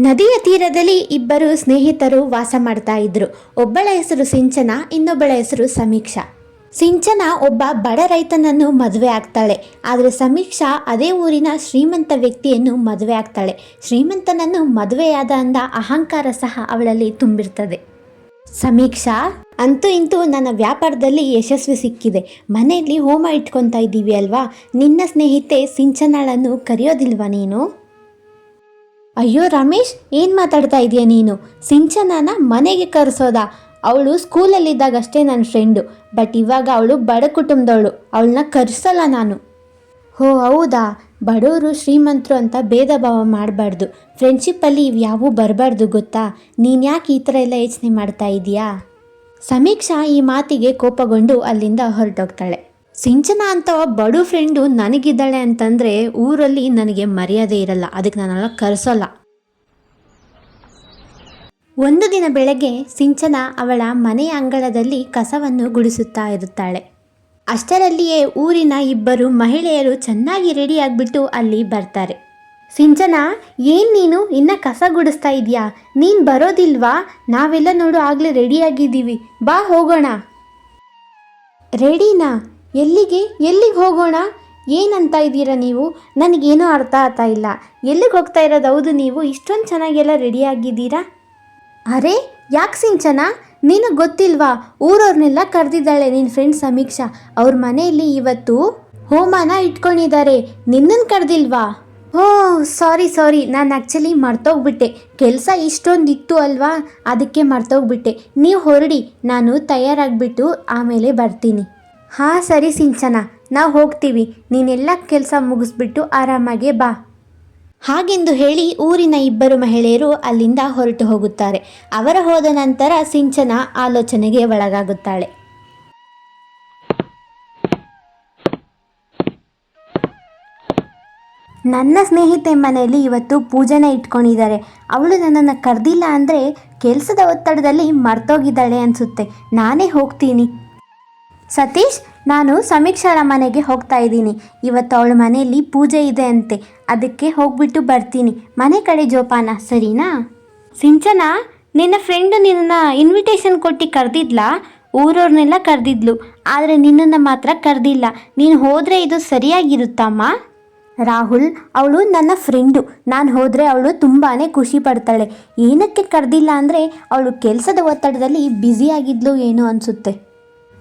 ನದಿಯ ತೀರದಲ್ಲಿ ಇಬ್ಬರು ಸ್ನೇಹಿತರು ವಾಸ ಮಾಡ್ತಾ ಇದ್ರು. ಒಬ್ಬಳ ಹೆಸರು ಸಿಂಚನ, ಇನ್ನೊಬ್ಬಳ ಹೆಸರು ಸಮೀಕ್ಷಾ. ಸಿಂಚನ ಒಬ್ಬ ಬಡ ರೈತನನ್ನು ಮದುವೆ ಆಗ್ತಾಳೆ. ಆದರೆ ಸಮೀಕ್ಷಾ ಅದೇ ಊರಿನ ಶ್ರೀಮಂತ ವ್ಯಕ್ತಿಯನ್ನು ಮದುವೆ ಆಗ್ತಾಳೆ. ಶ್ರೀಮಂತನನ್ನು ಮದುವೆಯಾದ ಅಂದ ಅಹಂಕಾರ ಸಹ ಅವಳಲ್ಲಿ ತುಂಬಿರ್ತದೆ. ಸಮೀಕ್ಷಾ, ಅಂತೂ ಇಂತೂ ನನ್ನ ವ್ಯಾಪಾರದಲ್ಲಿ ಯಶಸ್ವಿ ಸಿಕ್ಕಿದೆ. ಮನೆಯಲ್ಲಿ ಹೋಮ ಇಟ್ಕೊತಾ ಇದ್ದೀವಿ ಅಲ್ವಾ? ನಿನ್ನ ಸ್ನೇಹಿತೆ ಸಿಂಚನಳನ್ನು ಕರೆಯೋದಿಲ್ವಾ ನೀನು? ಅಯ್ಯೋ ರಮೇಶ್, ಏನು ಮಾತಾಡ್ತಾ ಇದೀಯ ನೀನು? ಸಿಂಚನಾನ ಮನೆಗೆ ಕರೆಸೋದ? ಅವಳು ಸ್ಕೂಲಲ್ಲಿದ್ದಾಗ ಅಷ್ಟೇ ನನ್ನ ಫ್ರೆಂಡು ಬಟ್ ಇವಾಗ ಅವಳು ಬಡ ಕುಟುಂಬದವಳು. ಅವಳನ್ನ ಕರೆಸಲ್ಲ ನಾನು. ಹೋ, ಹೌದಾ? ಬಡವರು ಶ್ರೀಮಂತರು ಅಂತ ಭೇದ ಭಾವ ಮಾಡಬಾರ್ದು. ಫ್ರೆಂಡ್ಶಿಪ್ಪಲ್ಲಿ ಇವು ಯಾವೂ ಬರಬಾರ್ದು ಗೊತ್ತಾ? ನೀನು ಯಾಕೆ ಈ ಥರ ಎಲ್ಲ ಯೋಚನೆ ಮಾಡ್ತಾ ಇದೀಯಾ? ಸಮೀಕ್ಷಾ ಈ ಮಾತಿಗೆ ಕೋಪಗೊಂಡು ಅಲ್ಲಿಂದ ಹೊರಟೋಗ್ತಾಳೆ. ಸಿಂಚನ ಅಂತ ಬಡು ಫ್ರೆಂಡು ನನಗಿದ್ದಾಳೆ ಅಂತಂದರೆ ಊರಲ್ಲಿ ನನಗೆ ಮರ್ಯಾದೆ ಇರಲ್ಲ. ಅದಕ್ಕೆ ನಾನೆಲ್ಲ ಕರೆಸೋಲ್ಲ. ಒಂದು ದಿನ ಬೆಳಗ್ಗೆ ಸಿಂಚನ ಅವಳ ಮನೆಯ ಅಂಗಳದಲ್ಲಿ ಕಸವನ್ನು ಗುಡಿಸುತ್ತಾ ಇರುತ್ತಾಳೆ. ಅಷ್ಟರಲ್ಲಿಯೇ ಊರಿನ ಇಬ್ಬರು ಮಹಿಳೆಯರು ಚೆನ್ನಾಗಿ ರೆಡಿ ಆಗಿಬಿಟ್ಟು ಅಲ್ಲಿ ಬರ್ತಾರೆ. ಸಿಂಚನ, ಏನ್ ನೀನು? ಇನ್ನ ಕಸ ಗುಡಿಸ್ತಾ ಇದೆಯಾ? ನೀನ್ ಬರೋದಿಲ್ವಾ? ನಾವೆಲ್ಲ ನೋಡು, ಆಗ್ಲೇ ರೆಡಿಯಾಗಿದ್ದೀವಿ ಬಾ ಹೋಗೋಣ. ರೆಡಿನಾ? ಎಲ್ಲಿಗೆ ಎಲ್ಲಿಗೆ ಹೋಗೋಣ? ಏನಂತ ಇದ್ದೀರಾ ನೀವು? ನನಗೇನೂ ಅರ್ಥ ಆಗ್ತಾ ಇಲ್ಲ. ಎಲ್ಲಿಗೆ ಹೋಗ್ತಾ ಇರೋದು? ಹೌದು, ನೀವು ಇಷ್ಟೊಂದು ಚೆನ್ನಾಗೆಲ್ಲ ರೆಡಿಯಾಗಿದ್ದೀರಾ ಅರೆ, ಯಾಕೆ ಸಿಂಚನ? ನೀನು ಗೊತ್ತಿಲ್ವಾ? ಊರವ್ರನ್ನೆಲ್ಲ ಕರೆದಿದ್ದಾಳೆ ನಿನ್ನ ಫ್ರೆಂಡ್ ಸಮೀಕ್ಷಾ. ಅವ್ರ ಮನೆಯಲ್ಲಿ ಇವತ್ತು ಹೋಮಾನ ಇಟ್ಕೊಂಡಿದ್ದಾರೆ. ನಿನ್ನನ್ನು ಕರೆದಿಲ್ವಾ? ಓ ಸಾರಿ ಸಾರಿ ನಾನು ಆ್ಯಕ್ಚುಲಿ ಮರ್ತೋಗ್ಬಿಟ್ಟೆ. ಕೆಲಸ ಇಷ್ಟೊಂದು ಇತ್ತು ಅಲ್ವಾ? ಅದಕ್ಕೆ ಮರ್ತೋಗ್ಬಿಟ್ಟೆ. ನೀವು ಹೊರಡಿ. ನಾನು ತಯಾರಾಗಿಬಿಟ್ಟು ಆಮೇಲೆ ಬರ್ತೀನಿ. ಹಾಂ ಸರಿ ಸಿಂಚನ ನಾವು ಹೋಗ್ತೀವಿ. ನೀನೆಲ್ಲ ಕೆಲಸ ಮುಗಿಸ್ಬಿಟ್ಟು ಆರಾಮಾಗೆ ಬಾ. ಹಾಗೆಂದು ಹೇಳಿ ಊರಿನ ಇಬ್ಬರು ಮಹಿಳೆಯರು ಅಲ್ಲಿಂದ ಹೊರಟು ಹೋಗುತ್ತಾರೆ. ಅವರ ಹೋದ ನಂತರ ಸಿಂಚನ ಆಲೋಚನೆಗೆ ಒಳಗಾಗುತ್ತಾಳೆ. ನನ್ನ ಸ್ನೇಹಿತೆ ಮನೆಯಲ್ಲಿ ಇವತ್ತು ಪೂಜೆನ ಇಟ್ಕೊಂಡಿದ್ದಾರೆ. ಅವಳು ನನ್ನನ್ನು ಕರೆದಿಲ್ಲ ಅಂದರೆ ಕೆಲಸದ ಒತ್ತಡದಲ್ಲಿ ಮರ್ತೋಗಿದ್ದಾಳೆ ಅನಿಸುತ್ತೆ. ನಾನೇ ಹೋಗ್ತೀನಿ. ಸತೀಶ್, ನಾನು ಸಮೀಕ್ಷಾರ ಮನೆಗೆ ಹೋಗ್ತಾ ಇದ್ದೀನಿ. ಇವತ್ತು ಅವಳ ಮನೆಯಲ್ಲಿ ಪೂಜೆ ಇದೆ ಅಂತೆ. ಅದಕ್ಕೆ ಹೋಗ್ಬಿಟ್ಟು ಬರ್ತೀನಿ. ಮನೆ ಕಡೆ ಜೋಪಾನ, ಸರಿನಾ? ಸಿಂಚನಾ, ನಿನ್ನ ಫ್ರೆಂಡು ನಿನ್ನ ಇನ್ವಿಟೇಷನ್ ಕೊಟ್ಟು ಕರೆದಿದ್ಲಾ? ಊರವ್ರನ್ನೆಲ್ಲ ಕರೆದಿದ್ಲು. ಆದರೆ ನಿನ್ನನ್ನು ಮಾತ್ರ ಕರೆದಿಲ್ಲ. ನೀನು ಹೋದರೆ ಇದು ಸರಿಯಾಗಿರುತ್ತಮ್ಮ? ರಾಹುಲ್, ಅವಳು ನನ್ನ ಫ್ರೆಂಡು ನಾನು ಹೋದರೆ ಅವಳು ತುಂಬಾ ಖುಷಿ ಪಡ್ತಾಳೆ. ಏನಕ್ಕೆ ಕರೆದಿಲ್ಲ ಅಂದರೆ ಅವಳು ಕೆಲಸದ ಒತ್ತಡದಲ್ಲಿ ಬ್ಯುಸಿಯಾಗಿದ್ಲು ಏನೋ ಅನಿಸುತ್ತೆ.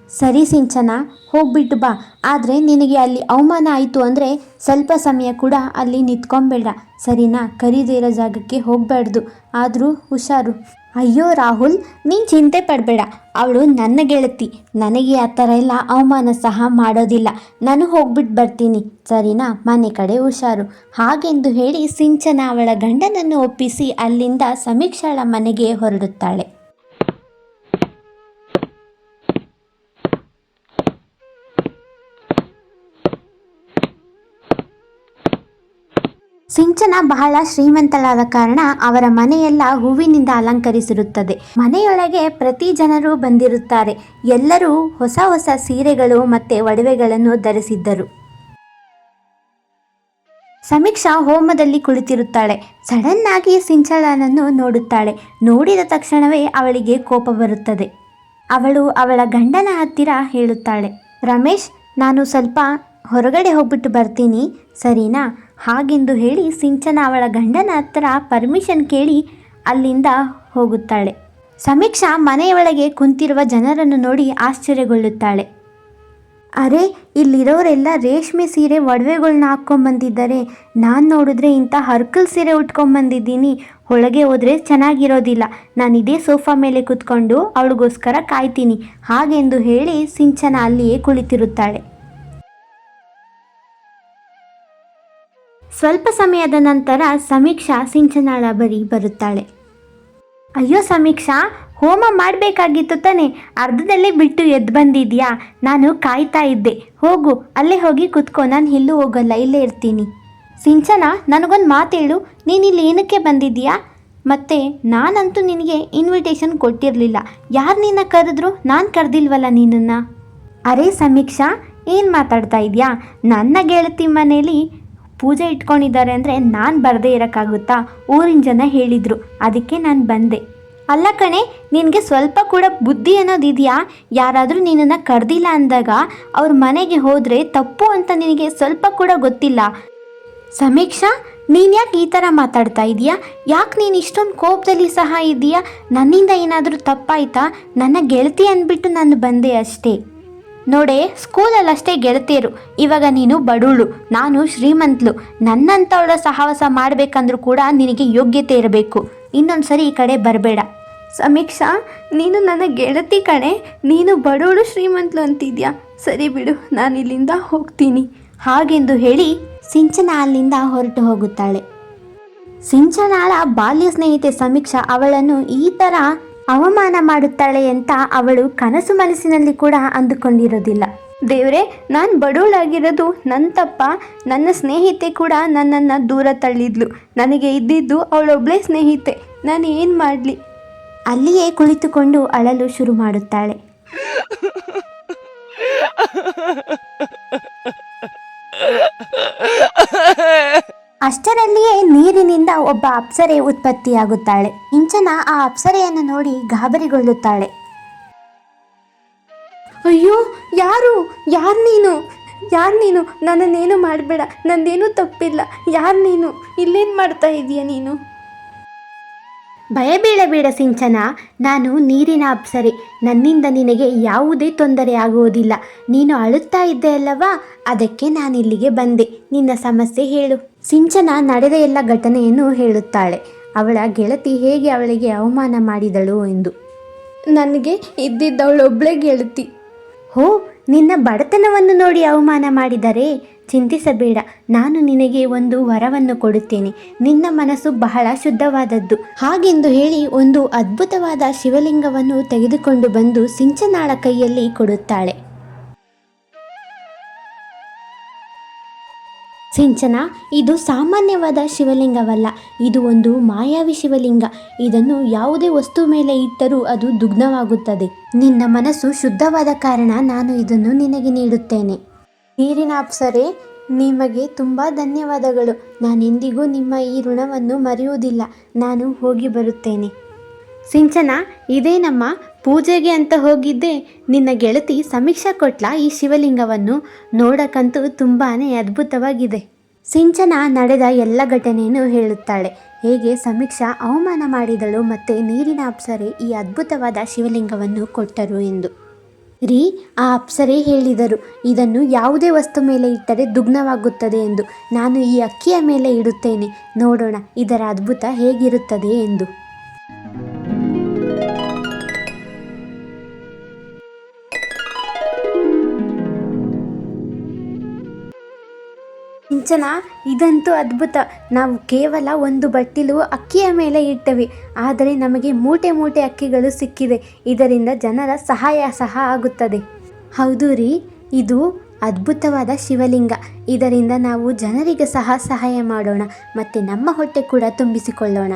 ಸರಿ ಸಿಂಚನ, ಹೋಗ್ಬಿಟ್ಟು ಬಾ. ಆದರೆ ನಿನಗೆ ಅಲ್ಲಿ ಅವಮಾನ ಆಯಿತು ಅಂದರೆ ಸ್ವಲ್ಪ ಸಮಯ ಕೂಡ ಅಲ್ಲಿ ನಿಂತ್ಕೊಂಬೇಡ ಸರಿನಾ? ಕರೀದಿರೋ ಜಾಗಕ್ಕೆ ಹೋಗಬಾರ್ದು. ಆದರೂ ಹುಷಾರು. ಅಯ್ಯೋ ರಾಹುಲ್, ನೀನು ಚಿಂತೆ ಪಡಬೇಡ. ಅವಳು ನನ್ನ ಗೆಳತಿ. ನನಗೆ ಆ ಥರ ಎಲ್ಲ ಅವಮಾನ ಸಹ ಮಾಡೋದಿಲ್ಲ. ನಾನು ಹೋಗ್ಬಿಟ್ಟು ಬರ್ತೀನಿ. ಸರಿನಾ? ಮನೆ ಕಡೆ ಹುಷಾರು. ಹಾಗೆಂದು ಹೇಳಿ ಸಿಂಚನ ಅವಳ ಗಂಡನನ್ನು ಒಪ್ಪಿಸಿ ಅಲ್ಲಿಂದ ಸಮೀಕ್ಷಾಳ ಮನೆಗೆ ಹೊರಡುತ್ತಾಳೆ. ಸಿಂಚನ ಬಹಳ ಶ್ರೀಮಂತಳಾದ ಕಾರಣ ಅವರ ಮನೆಯೆಲ್ಲ ಹೂವಿನಿಂದ ಅಲಂಕರಿಸಿರುತ್ತದೆ. ಮನೆಯೊಳಗೆ ಪ್ರತಿ ಜನರು ಬಂದಿರುತ್ತಾರೆ. ಎಲ್ಲರೂ ಹೊಸ ಹೊಸ ಸೀರೆಗಳು ಮತ್ತೆ ಒಡವೆಗಳನ್ನು ಧರಿಸಿದ್ದರು. ಸಮೀಕ್ಷಾ ಹೋಮದಲ್ಲಿ ಕುಳಿತಿರುತ್ತಾಳೆ. ಸಡನ್ ಆಗಿ ಸಿಂಚಳನನ್ನು ನೋಡುತ್ತಾಳೆ. ನೋಡಿದ ತಕ್ಷಣವೇ ಅವಳಿಗೆ ಕೋಪ ಬರುತ್ತದೆ. ಅವಳು ಅವಳ ಗಂಡನ ಹತ್ತಿರ ಹೇಳುತ್ತಾಳೆ, ರಮೇಶ್, ನಾನು ಸ್ವಲ್ಪ ಹೊರಗಡೆ ಹೋಗ್ಬಿಟ್ಟು ಬರ್ತೀನಿ. ಸರಿನಾ? ಹಾಗೆಂದು ಹೇಳಿ ಸಿಂಚನ ಅವಳ ಗಂಡನ ಹತ್ರ ಪರ್ಮಿಷನ್ ಕೇಳಿ ಅಲ್ಲಿಂದ ಹೋಗುತ್ತಾಳೆ. ಸಮೀಕ್ಷಾ ಮನೆಯೊಳಗೆ ಕುಂತಿರುವ ಜನರನ್ನು ನೋಡಿ ಆಶ್ಚರ್ಯಗೊಳ್ಳುತ್ತಾಳೆ. ಅರೆ, ಇಲ್ಲಿರೋರೆಲ್ಲ ರೇಷ್ಮೆ ಸೀರೆ ಒಡವೆಗಳ್ನ ಹಾಕ್ಕೊಂಬಂದಿದ್ದಾರೆ. ನಾನು ನೋಡಿದ್ರೆ ಇಂಥ ಹರ್ಕಲ್ ಸೀರೆ ಉಟ್ಕೊಂಬಂದಿದ್ದೀನಿ. ಒಳಗೆ ಹೋದರೆ ಚೆನ್ನಾಗಿರೋದಿಲ್ಲ. ನಾನು ಇದೇ ಸೋಫಾ ಮೇಲೆ ಕೂತ್ಕೊಂಡು ಅವಳಿಗೋಸ್ಕರ ಕಾಯ್ತೀನಿ. ಹಾಗೆಂದು ಹೇಳಿ ಸಿಂಚನ ಅಲ್ಲಿಯೇ ಕುಳಿತಿರುತ್ತಾಳೆ. ಸ್ವಲ್ಪ ಸಮಯದ ನಂತರ ಸಮೀಕ್ಷಾ ಸಿಂಚನಾಳ ಬಳಿ ಬರುತ್ತಾಳೆ. ಅಯ್ಯೋ ಸಮೀಕ್ಷಾ, ಹೋಮ ಮಾಡಬೇಕಾಗಿತ್ತು ತಾನೆ. ಅರ್ಧದಲ್ಲೇ ಬಿಟ್ಟು ಎದ್ದು ಬಂದಿದ್ಯಾ? ನಾನು ಕಾಯ್ತಾ ಇದ್ದೆ. ಹೋಗು, ಅಲ್ಲೇ ಹೋಗಿ ಕುತ್ಕೋ. ನಾನು ಇಲ್ಲೂ ಹೋಗಲ್ಲ, ಇಲ್ಲೇ ಇರ್ತೀನಿ. ಸಿಂಚನ, ನನಗೊಂದು ಮಾತೇಳು ನೀನು ಇಲ್ಲಿ ಏನಕ್ಕೆ ಬಂದಿದ್ದೀಯಾ ಮತ್ತು ನಾನಂತೂ ನಿನಗೆ ಇನ್ವಿಟೇಷನ್ ಕೊಟ್ಟಿರಲಿಲ್ಲ. ಯಾರು ನಿನ್ನ ಕರೆದ್ರು? ನಾನು ಕರೆದಿಲ್ವಲ್ಲ ನಿನ್ನನ್ನು. ಅರೆ ಸಮೀಕ್ಷಾ, ಏನು ಮಾತಾಡ್ತಾ ಇದೆಯಾ? ನನ್ನ ಗೆಳತಿ ಮನೇಲಿ ಪೂಜೆ ಇಟ್ಕೊಂಡಿದ್ದಾರೆ ಅಂದರೆ ನಾನು ಬರದೇ ಇರೋಕ್ಕಾಗುತ್ತಾ? ಊರಿನ ಜನ ಹೇಳಿದರು. ಅದಕ್ಕೆ ನಾನು ಬಂದೆ. ಅಲ್ಲ ಕಣೆ, ನಿನಗೆ ಸ್ವಲ್ಪ ಕೂಡ ಬುದ್ಧಿ ಅನ್ನೋದಿದೆಯಾ ಯಾರಾದರೂ ನಿನ್ನನ್ನು ಕರೆದಿಲ್ಲ ಅಂದಾಗ ಅವ್ರ ಮನೆಗೆ ಹೋದರೆ ತಪ್ಪು ಅಂತ ನಿನಗೆ ಸ್ವಲ್ಪ ಕೂಡ ಗೊತ್ತಿಲ್ಲ? ಸಮೀಕ್ಷಾ, ನೀನು ಯಾಕೆ ಈ ಥರ ಮಾತಾಡ್ತಾ ಇದೀಯಾ? ಯಾಕೆ ನೀನು ಇಷ್ಟೊಂದು ಕೋಪದಲ್ಲಿ ಸಹ ಇದೆಯಾ? ನನ್ನಿಂದ ಏನಾದರೂ ತಪ್ಪಾಯ್ತಾ? ನನ್ನ ಗೆಳತಿ ಅಂದ್ಬಿಟ್ಟು ನಾನು ಬಂದೆ ಅಷ್ಟೇ. ನೋಡೆ ಸ್ಕೂಲಲ್ಲಿ ಅಷ್ಟೇ ಗೆಳತಿಯರು. ಇವಾಗ ನೀನು ಬಡವಳು ನಾನು ಶ್ರೀಮಂತಳು ನನ್ನಂಥವಳ ಸಹವಾಸ ಮಾಡಬೇಕಂದ್ರೂ ಕೂಡ ನಿನಗೆ ಯೋಗ್ಯತೆ ಇರಬೇಕು. ಇನ್ನೊಂದು ಸರಿ ಈ ಕಡೆ ಬರಬೇಡ. ಸಮೀಕ್ಷಾ ನೀನು ನನ್ನ ಗೆಳತಿ ಕಣೆ. ನೀನು ಬಡವಳು ಶ್ರೀಮಂತಳು ಅಂತಿದ್ಯಾ? ಸರಿ ಬಿಡು ನಾನು ಇಲ್ಲಿಂದ ಹೋಗ್ತೀನಿ. ಹಾಗೆಂದು ಹೇಳಿ ಸಿಂಚನ ಅಲ್ಲಿಂದ ಹೊರಟು ಹೋಗುತ್ತಾಳೆ. ಸಿಂಚನಾಳ ಬಾಲ್ಯ ಸ್ನೇಹಿತೆ ಸಮೀಕ್ಷಾ ಅವಳನ್ನು ಈ ಥರ ಅವಮಾನ ಮಾಡುತ್ತಾಳೆ ಅಂತ ಅವಳು ಕನಸು ಮನಸ್ಸಿನಲ್ಲಿ ಕೂಡ ಅಂದುಕೊಂಡಿರೋದಿಲ್ಲ. ದೇವರೇ, ನಾನು ಬಡವಳಾಗಿರೋದು ನನ್ನ ತಪ್ಪ. ನನ್ನ ಸ್ನೇಹಿತೆ ಕೂಡ ನನ್ನನ್ನು ದೂರ ತಳ್ಳಿದ್ಲು. ನನಗೆ ಇದ್ದಿದ್ದು ಅವಳೊಬ್ಬಳೇ ಸ್ನೇಹಿತೆ. ನಾನು ಏನು ಮಾಡಲಿ? ಅಲ್ಲಿಯೇ ಕುಳಿತುಕೊಂಡು ಅಳಲು ಶುರು ಮಾಡುತ್ತಾಳೆ. ಅಷ್ಟರಲ್ಲಿಯೇ ನೀರಿನಿಂದ ಒಬ್ಬ ಅಪ್ಸರೆ ಉತ್ಪತ್ತಿಯಾಗುತ್ತಾಳೆ. ಇಂಚನ ಆ ಅಪ್ಸರೆಯನ್ನು ನೋಡಿ ಗಾಬರಿಗೊಳ್ಳುತ್ತಾಳೆ. ಅಯ್ಯೋ, ಯಾರು? ಯಾರು ನೀನು? ಯಾರು ನೀನು? ನನ್ನನ್ನೇನು ಮಾಡಬೇಡ. ನಂದೇನೂ ತಪ್ಪಿಲ್ಲ. ಯಾರು ನೀನು? ಇಲ್ಲೇನು ಮಾಡ್ತಾ ಇದೀಯ ನೀನು? ಭಯ ಬೀಳಬೇಡ ಸಿಂಚನ ನಾನು ನೀರಿನ ಅಪ್ಸರೆ. ನನ್ನಿಂದ ನಿನಗೆ ಯಾವುದೇ ತೊಂದರೆ ಆಗುವುದಿಲ್ಲ. ನೀನು ಅಳುತ್ತಾ ಇದ್ದೆ ಅಲ್ಲವಾ? ಅದಕ್ಕೆ ನಾನಿಲ್ಲಿಗೆ ಬಂದೆ. ನಿನ್ನ ಸಮಸ್ಯೆ ಹೇಳು. ಸಿಂಚನ ನಡೆದ ಎಲ್ಲ ಘಟನೆಯನ್ನು ಹೇಳುತ್ತಾಳೆ. ಅವಳ ಗೆಳತಿ ಹೇಗೆ ಅವಳಿಗೆ ಅವಮಾನ ಮಾಡಿದಳು ಎಂದು. ನನಗೆ ಇದ್ದಿದ್ದವಳೊಬ್ಬಳೇ ಗೆಳತಿ. ಹೋ ನಿನ್ನ ಬಡತನವನ್ನು ನೋಡಿ ಅವಮಾನ ಮಾಡಿದರೆ? ಚಿಂತಿಸಬೇಡ. ನಾನು ನಿನಗೆ ಒಂದು ವರವನ್ನು ಕೊಡುತ್ತೇನೆ. ನಿನ್ನ ಮನಸ್ಸು ಬಹಳ ಶುದ್ಧವಾದದ್ದು. ಹಾಗೆಂದು ಹೇಳಿ ಒಂದು ಅದ್ಭುತವಾದ ಶಿವಲಿಂಗವನ್ನು ತೆಗೆದುಕೊಂಡು ಬಂದು ಸಿಂಚನಾಳ ಕೈಯಲ್ಲಿ ಕೊಡುತ್ತಾಳೆ. ಸಿಂಚನ, ಇದು ಸಾಮಾನ್ಯವಾದ ಶಿವಲಿಂಗವಲ್ಲ. ಇದು ಒಂದು ಮಾಯಾವಿ ಶಿವಲಿಂಗ. ಇದನ್ನು ಯಾವುದೇ ವಸ್ತು ಮೇಲೆ ಇಟ್ಟರೂ ಅದು ದುಗ್ನವಾಗುತ್ತದೆ ನಿನ್ನ ಮನಸ್ಸು ಶುದ್ಧವಾದ ಕಾರಣ ನಾನು ಇದನ್ನು ನಿನಗೆ ನೀಡುತ್ತೇನೆ. ನೀರಿನ ಅಪ್ಸರೆ, ನಿಮಗೆ ತುಂಬ ಧನ್ಯವಾದಗಳು. ನಾನೆಂದಿಗೂ ನಿಮ್ಮ ಈ ಋಣವನ್ನು ಮರೆಯುವುದಿಲ್ಲ. ನಾನು ಹೋಗಿ ಬರುತ್ತೇನೆ. ಸಿಂಚನ, ಇದೇ ನಮ್ಮ ಪೂಜೆಗೆ ಅಂತ ಹೋಗಿದ್ದೆ. ನಿನ್ನ ಗೆಳತಿ ಸಮೀಕ್ಷಾ ಕೊಟ್ಲ ಈ ಶಿವಲಿಂಗವನ್ನು. ನೋಡಕ್ಕಂತೂ ತುಂಬಾ ಅದ್ಭುತವಾಗಿದೆ. ಸಿಂಚನ ನಡೆದ ಎಲ್ಲ ಘಟನೆಯನ್ನು ಹೇಳುತ್ತಾಳೆ. ಹೇಗೆ ಸಮೀಕ್ಷಾ ಅವಮಾನ ಮಾಡಿದಳು ಮತ್ತು ನೀರಿನ ಅಪ್ಸರೆ ಈ ಅದ್ಭುತವಾದ ಶಿವಲಿಂಗವನ್ನು ಕೊಟ್ಟರು ಎಂದು. ರೀ, ಆ ಅಪ್ಸರೆ ಹೇಳಿದರು, ಇದನ್ನು ಯಾವುದೇ ವಸ್ತು ಮೇಲೆ ಇಟ್ಟರೆ ದುಗ್ನವಾಗುತ್ತದೆ ಎಂದು. ನಾನು ಈ ಅಕ್ಕಿಯ ಮೇಲೆ ಇಡುತ್ತೇನೆ. ನೋಡೋಣ, ಇದರ ಅದ್ಭುತ ಹೇಗಿರುತ್ತದೆ ಎಂದು. ಸಿಂಚನ ಇದಂತೂ ಅದ್ಭುತ. ನಾವು ಕೇವಲ ಒಂದು ಬಟ್ಟಿಲು ಅಕ್ಕಿಯ ಮೇಲೆ ಇಟ್ಟವಿ. ಆದರೆ ನಮಗೆ ಮೂಟೆ ಮೂಟೆ ಅಕ್ಕಿಗಳು ಸಿಕ್ಕಿದೆ ಇದರಿಂದ ಜನರ ಸಹಾಯ ಸಹ ಆಗುತ್ತದೆ. ಹೌದು ರೀ, ಇದು ಅದ್ಭುತವಾದ ಶಿವಲಿಂಗ. ಇದರಿಂದ ನಾವು ಜನರಿಗೆ ಸಹ ಸಹಾಯ ಮಾಡೋಣ. ಮತ್ತು ನಮ್ಮ ಹೊಟ್ಟೆ ಕೂಡ ತುಂಬಿಸಿಕೊಳ್ಳೋಣ.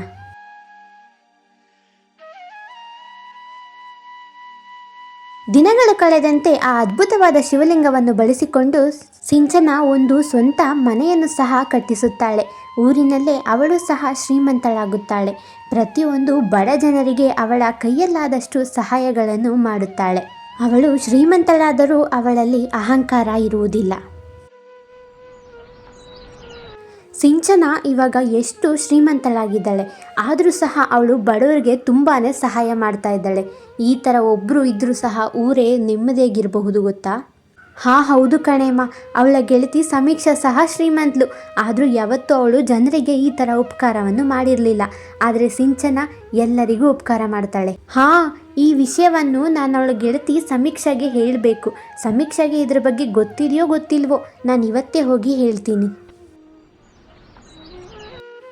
ದಿನಗಳು ಕಳೆದಂತೆ ಆ ಅದ್ಭುತವಾದ ಶಿವಲಿಂಗವನ್ನು ಬಳಸಿಕೊಂಡು ಸಿಂಚನ ಒಂದು ಸ್ವಂತ ಮನೆಯನ್ನು ಸಹ ಕಟ್ಟಿಸುತ್ತಾಳೆ. ಊರಿನಲ್ಲೇ ಅವಳು ಸಹ ಶ್ರೀಮಂತಳಾಗುತ್ತಾಳೆ. ಪ್ರತಿಯೊಂದು ಬಡ ಜನರಿಗೆ ಅವಳ ಕೈಯಲ್ಲಾದಷ್ಟು ಸಹಾಯಗಳನ್ನು ಮಾಡುತ್ತಾಳೆ. ಅವಳು ಶ್ರೀಮಂತಳಾದರೂ ಅವಳಲ್ಲಿ ಅಹಂಕಾರ ಇರುವುದಿಲ್ಲ. ಸಿಂಚನ ಇವಾಗ ಎಷ್ಟು ಶ್ರೀಮಂತಳಾಗಿದ್ದಾಳೆ. ಆದರೂ ಸಹ ಅವಳು ಬಡವರಿಗೆ ತುಂಬಾ ಸಹಾಯ ಮಾಡ್ತಾ ಇದ್ದಾಳೆ. ಈ ಥರ ಒಬ್ಬರು ಇದ್ದರೂ ಸಹ ಊರೇ ನೆಮ್ಮದಿಯಾಗಿರಬಹುದು ಗೊತ್ತಾ? ಹಾ, ಹೌದು ಕಣೇಮ್ಮ. ಅವಳ ಗೆಳತಿ ಸಮೀಕ್ಷಾ ಸಹ ಶ್ರೀಮಂತಳು. ಆದರೂ ಯಾವತ್ತೂ ಅವಳು ಜನರಿಗೆ ಈ ಥರ ಉಪಕಾರವನ್ನು ಮಾಡಿರಲಿಲ್ಲ. ಆದರೆ ಸಿಂಚನ ಎಲ್ಲರಿಗೂ ಉಪಕಾರ ಮಾಡ್ತಾಳೆ. ಹಾ, ಈ ವಿಷಯವನ್ನು ನಾನು ಅವಳ ಗೆಳತಿ ಸಮೀಕ್ಷೆಗೆ ಹೇಳಬೇಕು. ಸಮೀಕ್ಷೆಗೆ ಇದ್ರ ಬಗ್ಗೆ ಗೊತ್ತಿದೆಯೋ ಗೊತ್ತಿಲ್ವೋ, ನಾನು ಇವತ್ತೇ ಹೋಗಿ ಹೇಳ್ತೀನಿ.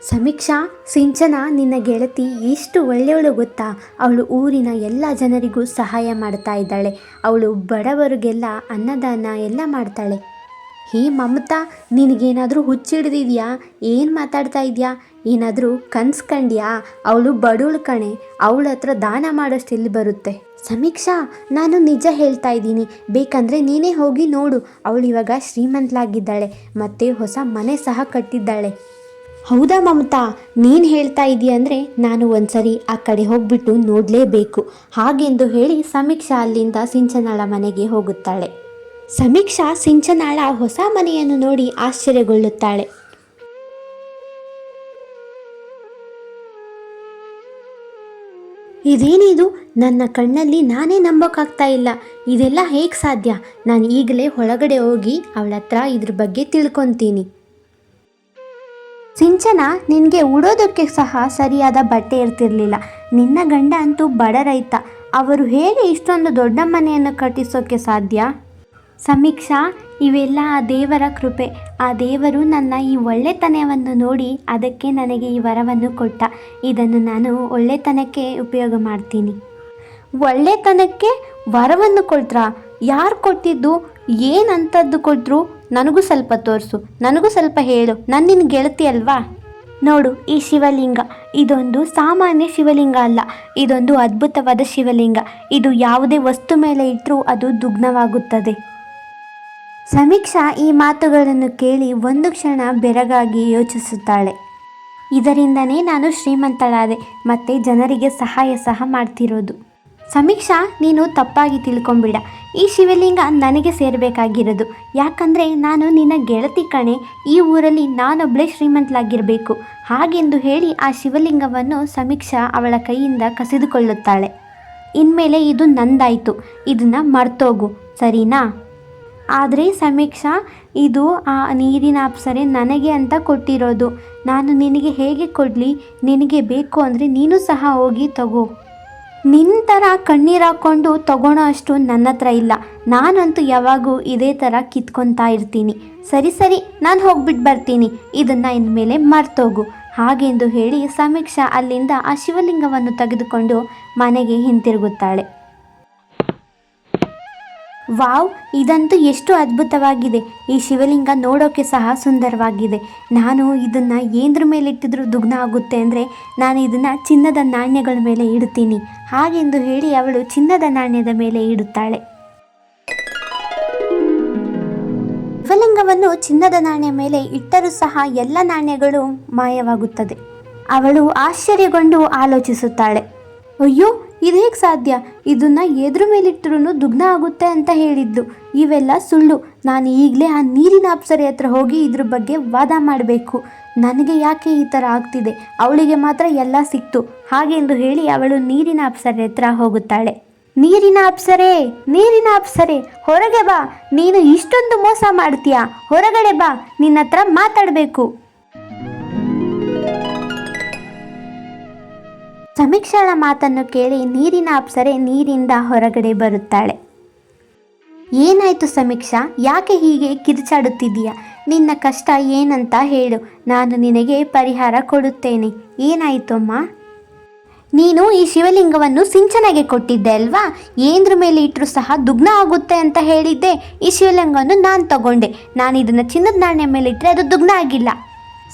ಸಮೀಕ್ಷಾ, ಸಿಂಚನ, ನಿನ್ನ ಗೆಳತಿ ಎಷ್ಟು ಒಳ್ಳೆಯವಳು ಗೊತ್ತಾ? ಅವಳು ಊರಿನ ಎಲ್ಲ ಜನರಿಗೂ ಸಹಾಯ ಮಾಡ್ತಾ ಇದ್ದಾಳೆ. ಅವಳು ಬಡವರಿಗೆಲ್ಲ ಅನ್ನದಾನ ಎಲ್ಲ ಮಾಡ್ತಾಳೆ. ಹೇ ಮಮತಾ, ನಿನಗೇನಾದರೂ ಹುಚ್ಚಿಡ್ದಿದ್ಯಾ ಏನು ಮಾತಾಡ್ತಾ ಇದೆಯಾ? ಏನಾದರೂ ಕನ್ಸ್ಕಂಡ್ಯಾ ಅವಳು ಬಡವಳು ಕಣೆ. ಅವಳ ಹತ್ರ ದಾನ ಮಾಡೋಷ್ಟು ಇಲ್ಲಿ ಬರುತ್ತೆ? ಸಮೀಕ್ಷಾ, ನಾನು ನಿಜ ಹೇಳ್ತಾ ಇದ್ದೀನಿ. ಬೇಕಂದರೆ ನೀನೇ ಹೋಗಿ ನೋಡು. ಅವಳು ಇವಾಗ ಶ್ರೀಮಂತಲಾಗಿದ್ದಾಳೆ. ಮತ್ತು ಹೊಸ ಮನೆ ಸಹ ಕಟ್ಟಿದ್ದಾಳೆ. ಹೌದಾ ಮಮತಾ, ನೀನು ಹೇಳ್ತಾ ಇದೀಯ ಅಂದರೆ ನಾನು ಒಂದ್ಸರಿ ಆ ಕಡೆ ಹೋಗ್ಬಿಟ್ಟು ನೋಡಲೇಬೇಕು, ಹಾಗೆಂದು ಹೇಳಿ ಸಮೀಕ್ಷಾ ಅಲ್ಲಿಂದ ಸಿಂಚನಾಳ ಮನೆಗೆ ಹೋಗುತ್ತಾಳೆ. ಸಮೀಕ್ಷಾ ಸಿಂಚನಾಳ ಹೊಸ ಮನೆಯನ್ನು ನೋಡಿ ಆಶ್ಚರ್ಯಗೊಳ್ಳುತ್ತಾಳೆ. ಇದೇನಿದು? ನನ್ನ ಕಣ್ಣಲ್ಲಿ ನಾನೇ ನಂಬೋಕ್ಕಾಗ್ತಾ ಇಲ್ಲ. ಇದೆಲ್ಲ ಹೇಗೆ ಸಾಧ್ಯ? ನಾನು ಈಗಲೇ ಒಳಗಡೆ ಹೋಗಿ ಅವಳ ಹತ್ರ ಇದ್ರ ಬಗ್ಗೆ ತಿಳ್ಕೊತೀನಿ. ಸಿಂಚನ, ನಿನಗೆ ಉಡೋದಕ್ಕೆ ಸಹ ಸರಿಯಾದ ಬಟ್ಟೆ ಇರ್ತಿರ್ಲಿಲ್ಲ. ನಿನ್ನ ಗಂಡ ಅಂತೂ ಬಡ ರೈತ. ಅವರು ಹೇಗೆ ಇಷ್ಟೊಂದು ದೊಡ್ಡ ಮನೆಯನ್ನು ಕಟ್ಟಿಸೋಕ್ಕೆ ಸಾಧ್ಯ? ಸಮೀಕ್ಷಾ, ಇವೆಲ್ಲ ಆ ದೇವರ ಕೃಪೆ. ಆ ದೇವರು ನನ್ನ ಈ ಒಳ್ಳೆತನವನ್ನು ನೋಡಿ ಅದಕ್ಕೆ ನನಗೆ ಈ ವರವನ್ನು ಕೊಟ್ಟ. ಇದನ್ನು ನಾನು ಒಳ್ಳೆತನಕ್ಕೆ ಉಪಯೋಗ ಮಾಡ್ತೀನಿ. ಒಳ್ಳೆತನಕ್ಕೆ ವರವನ್ನು ಕೊಡ್ತ್ರಾ ಯಾರು ಕೊಟ್ಟಿದ್ದು? ಏನಂತದ್ದು ಕೊಟ್ಟರು ನನಗೂ ಸ್ವಲ್ಪ ತೋರಿಸು, ನನಗೂ ಸ್ವಲ್ಪ ಹೇಳು ನಾನು ಗೆಳತಿ ಅಲ್ವಾ? ನೋಡು, ಈ ಶಿವಲಿಂಗ, ಇದೊಂದು ಸಾಮಾನ್ಯ ಶಿವಲಿಂಗ ಅಲ್ಲ, ಇದೊಂದು ಅದ್ಭುತವಾದ ಶಿವಲಿಂಗ, ಇದು ಯಾವುದೇ ವಸ್ತು ಮೇಲೆ ಇಟ್ಟರೂ ಅದು ದುಗ್ನವಾಗುತ್ತದೆ. ಸಮೀಕ್ಷಾ ಈ ಮಾತುಗಳನ್ನು ಕೇಳಿ ಒಂದು ಕ್ಷಣ ಬೆರಗಾಗಿ ಯೋಚಿಸುತ್ತಾಳೆ. ಇದರಿಂದನೇ ನಾನು ಶ್ರೀಮಂತಳಾದೆ, ಮತ್ತು ಜನರಿಗೆ ಸಹಾಯ ಸಹ ಮಾಡ್ತಿರೋದು. ಸಮೀಕ್ಷಾ, ನೀನು ತಪ್ಪಾಗಿ ತಿಳ್ಕೊಂಬಿಡ. ಈ ಶಿವಲಿಂಗ ನನಗೆ ಸೇರಬೇಕಾಗಿರೋದು. ಯಾಕಂದರೆ ನಾನು ನಿನ್ನ ಗೆಳತಿ ಕಣೆ. ಈ ಊರಲ್ಲಿ ನಾನೊಬ್ಬಳೇ ಶ್ರೀಮಂತಲಾಗಿರಬೇಕು. ಹಾಗೆಂದು ಹೇಳಿ ಆ ಶಿವಲಿಂಗವನ್ನು ಸಮೀಕ್ಷಾ ಅವಳ ಕೈಯಿಂದ ಕಸಿದುಕೊಳ್ಳುತ್ತಾಳೆ. ಇನ್ಮೇಲೆ ಇದು ನಂದಾಯಿತು. ಇದನ್ನು ಮರ್ತೋಗು. ಸರಿನಾ? ಆದರೆ ಸಮೀಕ್ಷಾ, ಇದು ಆ ನೀರಿನ ಅಪ್ಸರೆ ನನಗೆ ಅಂತ ಕೊಟ್ಟಿರೋದು. ನಾನು ನಿನಗೆ ಹೇಗೆ ಕೊಡಲಿ? ನಿನಗೆ ಬೇಕು ಅಂದರೆ ನೀನು ಸಹ ಹೋಗಿ ತಗೋ. ನಿನ್ನ ಥರ ಕಣ್ಣೀರು ಹಾಕ್ಕೊಂಡು ಅಷ್ಟು ನನ್ನ ಹತ್ರ ಇಲ್ಲ. ನಾನಂತೂ ಯಾವಾಗೂ ಇದೇ ಥರ ಕಿತ್ಕೊತಾ ಇರ್ತೀನಿ. ಸರಿ ಸರಿ, ನಾನು ಹೋಗ್ಬಿಟ್ಟು ಬರ್ತೀನಿ. ಇದನ್ನು ಇನ್ಮೇಲೆ ಮರ್ತೋಗು. ಹಾಗೆಂದು ಹೇಳಿ ಸಮೀಕ್ಷಾ ಅಲ್ಲಿಂದ ಆ ಶಿವಲಿಂಗವನ್ನು ತೆಗೆದುಕೊಂಡು ಮನೆಗೆ ಹಿಂತಿರುಗುತ್ತಾಳೆ. ವಾವ್, ಇದಂತೂ ಎಷ್ಟು ಅದ್ಭುತವಾಗಿದೆ. ಈ ಶಿವಲಿಂಗ ನೋಡೋಕ್ಕೆ ಸಹ ಸುಂದರವಾಗಿದೆ. ನಾನು ಇದನ್ನು ಏನದ್ರ ಮೇಲೆ ಇಟ್ಟಿದ್ರೂ ದುಗ್ನ ಆಗುತ್ತೆ ಅಂದರೆ ನಾನು ಇದನ್ನು ಚಿನ್ನದ ನಾಣ್ಯಗಳ ಮೇಲೆ ಇಡ್ತೀನಿ ಹಾಗೆಂದು ಹೇಳಿ ಅವಳು ಚಿನ್ನದ ನಾಣ್ಯದ ಮೇಲೆ ಇಡುತ್ತಾಳೆ. ಶಿವಲಿಂಗವನ್ನು ಚಿನ್ನದ ನಾಣ್ಯ ಮೇಲೆ ಇಟ್ಟರೂ ಸಹ ಎಲ್ಲ ನಾಣ್ಯಗಳು ಮಾಯವಾಗುತ್ತದೆ. ಅವಳು ಆಶ್ಚರ್ಯಗೊಂಡು ಆಲೋಚಿಸುತ್ತಾಳೆ. ಅಯ್ಯೋ ಇದು ಹೇಗೆ ಸಾಧ್ಯ? ಇದನ್ನು ಎದ್ರ ಮೇಲಿಟ್ಟರೂ ದುಗ್ನ ಆಗುತ್ತೆ ಅಂತ ಹೇಳಿದ್ದು. ಇವೆಲ್ಲ ಸುಳ್ಳು. ನಾನು ಈಗಲೇ ಆ ನೀರಿನ ಅಪ್ಸರೆ ಹತ್ರ ಹೋಗಿ ಇದ್ರ ಬಗ್ಗೆ ವಾದ ಮಾಡಬೇಕು. ನನಗೆ ಯಾಕೆ ಈ ಥರ ಆಗ್ತಿದೆ? ಅವಳಿಗೆ ಮಾತ್ರ ಎಲ್ಲ ಸಿಕ್ತು. ಹಾಗೆಂದು ಹೇಳಿ ಅವಳು ನೀರಿನ ಅಪ್ಸರೆ ಹತ್ರ ಹೋಗುತ್ತಾಳೆ. ನೀರಿನ ಅಪ್ಸರೆ! ನೀರಿನ ಅಪ್ಸರೆ! ಹೊರಗೆ ಬಾ! ನೀನು ಇಷ್ಟೊಂದು ಮೋಸ ಮಾಡ್ತೀಯಾ? ಹೊರಗಡೆ ಬಾ! ನಿನ್ನ ಹತ್ರ ಮಾತಾಡಬೇಕು. ಸಮೀಕ್ಷಾಳ ಮಾತನ್ನು ಕೇಳಿ ನೀರಿನ ಅಪ್ಸರೆ ನೀರಿಂದ ಹೊರಗಡೆ ಬರುತ್ತಾಳೆ. ಏನಾಯ್ತು ಸಮೀಕ್ಷಾ? ಯಾಕೆ ಹೀಗೆ ಕಿರುಚಾಡುತ್ತಿದ್ದೀಯಾ? ನಿನ್ನ ಕಷ್ಟ ಏನಂತ ಹೇಳು. ನಾನು ನಿನಗೆ ಪರಿಹಾರ ಕೊಡುತ್ತೇನೆ. ಏನಾಯ್ತು ಅಮ್ಮ ನೀನು ಈ ಶಿವಲಿಂಗವನ್ನು ಸಿಂಚನೆಗೆ ಕೊಟ್ಟಿದ್ದೆ ಅಲ್ವಾ? ಏಂದ್ರ ಮೇಲೆ ಇಟ್ಟರು ಸಹ ದುಗ್ನ ಆಗುತ್ತೆ ಅಂತ ಹೇಳಿದ್ದೆ. ಈ ಶಿವಲಿಂಗವನ್ನು ನಾನು ತಗೊಂಡೆ. ನಾನು ಇದನ್ನು ಚಿನ್ನದ ನಾಣ್ಯ ಮೇಲೆ ಇಟ್ಟರೆ ಅದು ದುಗ್ನ ಆಗಿಲ್ಲ.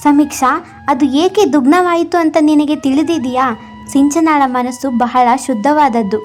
ಸಮೀಕ್ಷಾ, ಅದು ಏಕೆ ದುಗ್ನವಾಯಿತು ಅಂತ ನಿನಗೆ ತಿಳಿದಿದೆಯಾ ಸಿಂಚನಾಳ ಮನಸ್ಸು ಬಹಳ ಶುದ್ಧವಾದದ್ದು.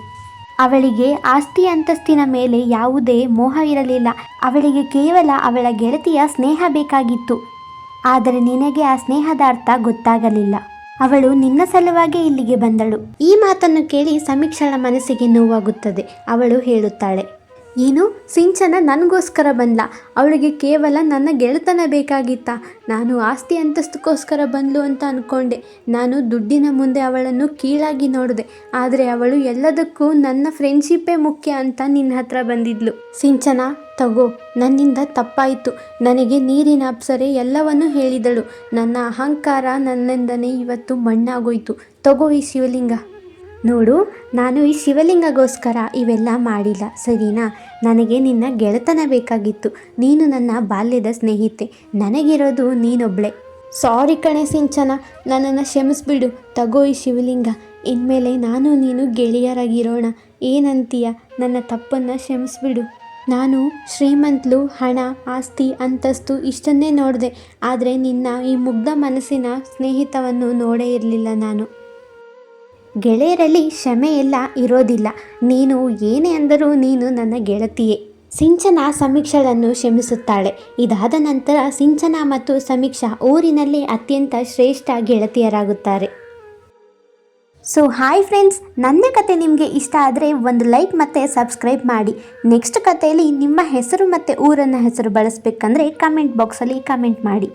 ಅವಳಿಗೆ ಆಸ್ತಿ ಅಂತಸ್ತಿನ ಮೇಲೆ ಯಾವುದೇ ಮೋಹ ಇರಲಿಲ್ಲ. ಅವಳಿಗೆ ಕೇವಲ ಅವಳ ಗೆಳತಿಯ ಸ್ನೇಹ ಬೇಕಾಗಿತ್ತು. ಆದರೆ ನಿನಗೆ ಆ ಸ್ನೇಹದ ಅರ್ಥ ಗೊತ್ತಾಗಲಿಲ್ಲ. ಅವಳು ನಿನ್ನ ಸಲುವಾಗಿ ಇಲ್ಲಿಗೆ ಬಂದಳು. ಈ ಮಾತನ್ನು ಕೇಳಿ ಸಮೀಕ್ಷಳ ಮನಸ್ಸಿಗೆ ನೋವಾಗುತ್ತದೆ. ಅವಳು ಹೇಳುತ್ತಾಳೆ ಏನು ಸಿಂಚನ ನನಗೋಸ್ಕರ ಬಂದ್ಲ. ಅವಳಿಗೆ ಕೇವಲ ನನ್ನ ಗೆಳೆತನ ಬೇಕಾಗಿತ್ತ? ನಾನು ಆಸ್ತಿ ಅಂತಸ್ತಕ್ಕೋಸ್ಕರ ಬಂದ್ಲು ಅಂತ ಅಂದ್ಕೊಂಡೆ ನಾನು ದುಡ್ಡಿನ ಮುಂದೆ ಅವಳನ್ನು ಕೀಳಾಗಿ ನೋಡಿದೆ. ಆದರೆ ಅವಳು ಎಲ್ಲದಕ್ಕೂ ನನ್ನ ಫ್ರೆಂಡ್ಶಿಪ್ಪೇ ಮುಖ್ಯ ಅಂತ ನಿನ್ನ ಹತ್ರ ಬಂದಿದ್ಲು. ಸಿಂಚನ, ತಗೋ, ನನ್ನಿಂದ ತಪ್ಪಾಯಿತು. ನನಗೆ ನೀರಿನ ಅಪ್ಸರೆ ಎಲ್ಲವನ್ನೂ ಹೇಳಿದಳು. ನನ್ನ ಅಹಂಕಾರ ನನ್ನಿಂದನೇ ಇವತ್ತು ಮಣ್ಣಾಗೋಯ್ತು. ತಗೋ ಈ ಶಿವಲಿಂಗ. ನೋಡು, ನಾನು ಈ ಶಿವಲಿಂಗಗೋಸ್ಕರ ಇವೆಲ್ಲ ಮಾಡಿಲ್ಲ, ಸರಿನಾ? ನನಗೆ ನಿನ್ನ ಗೆಳೆತನ ಬೇಕಾಗಿತ್ತು. ನೀನು ನನ್ನ ಬಾಲ್ಯದ ಸ್ನೇಹಿತೆ. ನನಗಿರೋದು ನೀನೊಬ್ಳೆ. ಸಾರಿ ಕಣೆ ಸಿಂಚನ, ನನ್ನನ್ನು ಕ್ಷಮಿಸ್ಬಿಡು. ತಗೋ ಈ ಶಿವಲಿಂಗ. ಇನ್ಮೇಲೆ ನಾನು ನೀನು ಗೆಳೆಯರಾಗಿರೋಣ. ಏನಂತೀಯ? ನನ್ನ ತಪ್ಪನ್ನು ಕ್ಷಮಿಸ್ಬಿಡು. ನಾನು ಶ್ರೀಮಂತಲು, ಹಣ, ಆಸ್ತಿ, ಅಂತಸ್ತು ಇಷ್ಟನ್ನೇ ನೋಡಿದೆ. ಆದರೆ ನಿನ್ನ ಈ ಮುಗ್ಧ ಮನಸ್ಸಿನ ಸ್ನೇಹಿತವನ್ನು ನೋಡೇ ಇರಲಿಲ್ಲ ನಾನು. ಗೆಳೆಯರಲ್ಲಿ ಕ್ಷಮೆ ಎಲ್ಲ ಇರೋದಿಲ್ಲ. ನೀನು ಏನೇ ಅಂದರೂ ನೀನು ನನ್ನ ಗೆಳತಿಯೇ. ಸಿಂಚನ ಸಮೀಕ್ಷಳನ್ನು ಕ್ಷಮಿಸುತ್ತಾಳೆ. ಇದಾದ ನಂತರ ಸಿಂಚನ ಮತ್ತು ಸಮೀಕ್ಷಾ ಊರಿನಲ್ಲಿ ಅತ್ಯಂತ ಶ್ರೇಷ್ಠ ಗೆಳತಿಯರಾಗುತ್ತಾರೆ. ಸೊ ಹಾಯ್ ಫ್ರೆಂಡ್ಸ್ ನನ್ನ ಕತೆ ನಿಮಗೆ ಇಷ್ಟ ಆದರೆ ಒಂದು ಲೈಕ್ ಮತ್ತು ಸಬ್ಸ್ಕ್ರೈಬ್ ಮಾಡಿ. ನೆಕ್ಸ್ಟ್ ಕಥೆಯಲ್ಲಿ ನಿಮ್ಮ ಹೆಸರು ಮತ್ತು ಊರನ್ನು ಹೆಸರು ಬಳಸಬೇಕಂದ್ರೆ ಕಮೆಂಟ್ ಬಾಕ್ಸಲ್ಲಿ ಕಮೆಂಟ್ ಮಾಡಿ.